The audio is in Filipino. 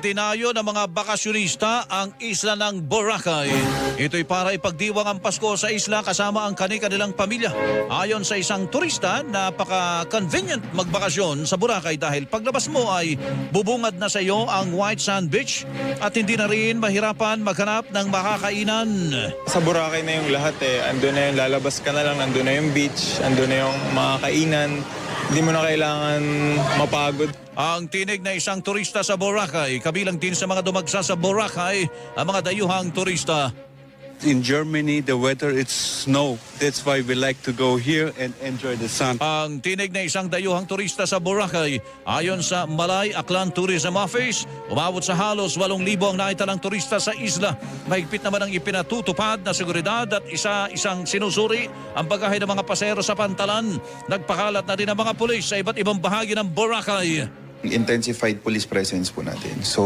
Dinayo ng mga bakasyonista ang isla ng Boracay. Ito'y para ipagdiwang ang Pasko sa isla kasama ang kani-kanilang pamilya. Ayon sa isang turista, napaka-convenient magbakasyon sa Boracay dahil paglabas mo ay bubungad na sa iyo ang White Sand Beach at hindi na rin mahirapan maghanap ng makakainan. Sa Boracay na yung lahat eh. Andun na yung lalabas ka na lang, andun na yung beach, andun na yung mga kainan. Hindi mo na kailangan mapagod. Ang tinig na isang turista sa Boracay, kabilang din sa mga dumagsa sa Boracay, ang mga dayuhang turista. In Germany, the weather it's snow. That's why we like to go here and enjoy the sun. Ang tinig na isang dayuhang turista sa Boracay, ayon sa Malay Aklan Tourism Office, umabot sa halos 8,000 ang naitalang turista sa isla. Mahigpit naman ang ipinatutupad na seguridad at isa-isang sinusuri ang bagahe ng mga pasero sa pantalan. Nagpakalat na din ang mga pulis sa iba't ibang bahagi ng Boracay. intensified police presence po natin. So